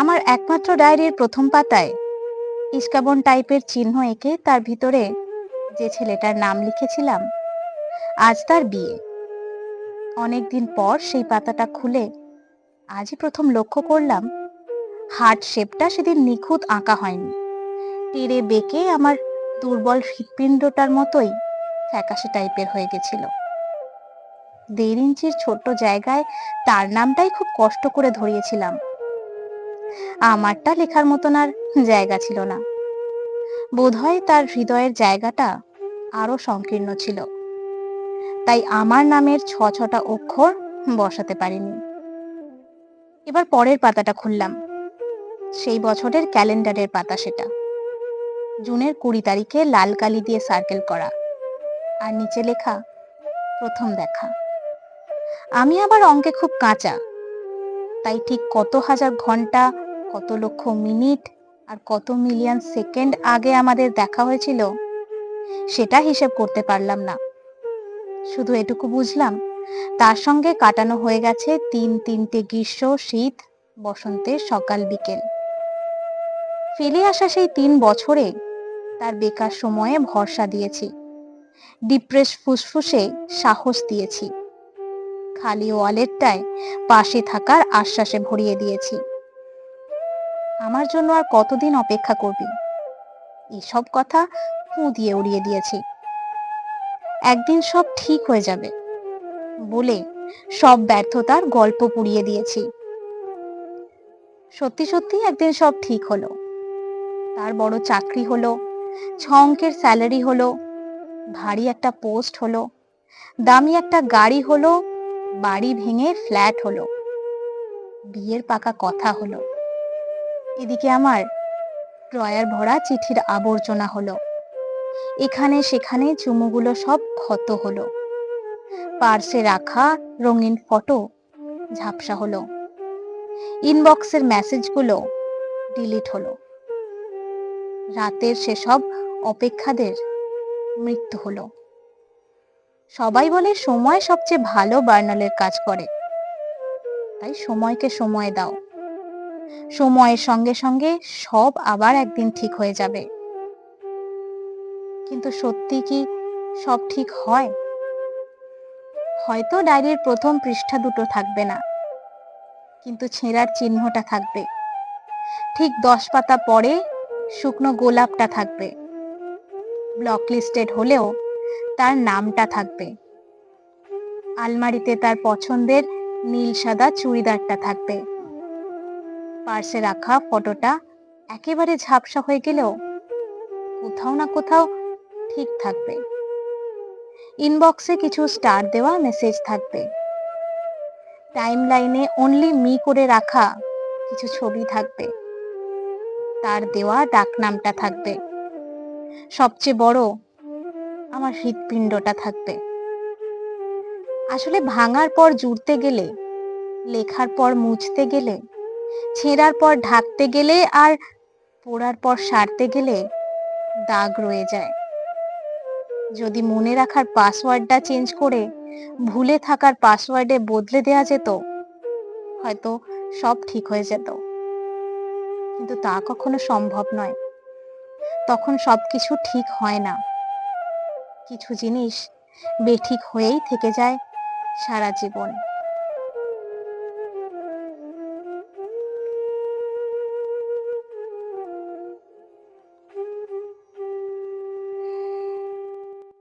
আমার একমাত্র ডায়েরির প্রথম পাতায়। ইস্কাবন টাইপের চিহ্ন এঁকে তার ভিতরে যে ছেলেটার নাম লিখেছিলাম, আজ তার বিয়ে। অনেকদিন পর সেই পাতাটা খুলে আজই প্রথম লক্ষ্য করলাম, হার্ট শেপটা সেদিন নিখুঁত আঁকা হয়নি। টেরে বেঁকে আমার দুর্বল হৃৎপিণ্ডটার মতোই ফ্যাকাশে টাইপের হয়ে গেছিল। দেড় ইঞ্চির ছোট্ট জায়গায় তার নামটাই খুব কষ্ট করে ধরিয়েছিলাম। আমারটা লেখার মতন আর জায়গা ছিল না। বোধহয় তার হৃদয়ের জায়গাটা আরও সংকীর্ণ ছিল। তাই আমার নামের ছ ছটা অক্ষর বসাতে পারিনি। এবার পরের পাতাটা খুললাম। সেই বছরের ক্যালেন্ডারের পাতা সেটা। জুনের কুড়ি তারিখে লাল কালি দিয়ে সার্কেল করা। আর নিচে লেখা, প্রথম দেখা। আমি আবার অঙ্কে খুব কাঁচা। তাই ঠিক কত হাজার ঘণ্টা, কত লক্ষ মিনিট আর কত মিলিয়ন সেকেন্ড আগে আমাদের দেখা হয়েছিল? সেটা হিসেব করতে পারলাম না। শুধু এটুকু বুঝলাম, তার সঙ্গে কাটানো হয়ে গেছে তিন তিনটে গ্রীষ্ম, শীত বসন্তের সকাল, বিকেল। ফেলে আসা সেই তিন বছরে তার বেকার সময়ে ভরসা দিয়েছি। ডিপ্রেস ফুসফুসে সাহস দিয়েছি। খালি ওয়ালেটটায় পাশে থাকার আশ্বাসে ভরিয়ে দিয়েছি। আমার জন্য আর কতদিন অপেক্ষা করবি? এসব কথা ফু দিয়ে উড়িয়ে দিয়েছি। একদিন সব ঠিক হয়ে যাবে বলে সব ব্যর্থতার গল্প পুড়িয়ে দিয়েছি। সত্যি সত্যি একদিন সব ঠিক হলো। তার বড় চাকরি হলো ছ অঙ্কের স্যালারি হলো, ভারী একটা পোস্ট হলো, দামি একটা গাড়ি হলো বাড়ি ভেঙে ফ্ল্যাট হলো। বিয়ের পাকা কথা হলো। এদিকে আমার ড্রয়ার ভরা চিঠির আবর্জনা হলো। এখানে সেখানে চুমুগুলো সব ক্ষত হলো। পার্সে রাখা রঙিন ফটো ঝাপসা হলো। ইনবক্সের মেসেজগুলো ডিলিট হলো। রাতের সেসব অপেক্ষাদের মৃত্যু হলো। সবাই বলে সময় সবচেয়ে ভালো বার্নালের কাজ করে। তাই সময়কে সময় দাও। সময়ের সঙ্গে সঙ্গে সব আবার একদিন ঠিক হয়ে যাবে। কিন্তু সত্যি কি সব ঠিক হয়? হয়তো ডায়েরির প্রথম পৃষ্ঠা দুটো থাকবে না, কিন্তু ছেঁড়ার চিহ্নটা থাকবে। ঠিক দশ পাতা পরে শুকনো গোলাপটা থাকবে। ব্লক লিস্টেড হলেও তার নামটা থাকবে। আলমারিতে তার পছন্দের নীল সাদা চুড়িদারটা থাকবে। পার্সে রাখা ফটোটা একেবারে ঝাপসা হয়ে গেলেও কোথাও না কোথাও ঠিক থাকবে। ইনবক্সে কিছু স্টার দেওয়া মেসেজ থাকবে। টাইম লাইনে অনলি মি করে রাখা কিছু ছবি থাকবে। তার দেওয়া ডাকনামটা থাকবে। সবচেয়ে বড় আমার হৃৎপিণ্ডটা থাকবে। আসলে ভাঙার পর জুড়তে গেলে, লেখার পর মুছতে গেলে, ছেঁড়ার পর ঢাকতে গেলে আর পোড়ার পর সারতে গেলে দাগ রয়ে যায়। যদি মনে রাখার পাসওয়ার্ডটা চেঞ্জ করে ভুলে থাকার পাসওয়ার্ডে বদলে দেওয়া যেত, হয়তো সব ঠিক হয়ে যেত। কিন্তু তা কখনো সম্ভব নয়। তখন সবকিছু ঠিক হয় না। কিছু জিনিস বেঠিক হয়েই থেকে যায় সারা জীবন।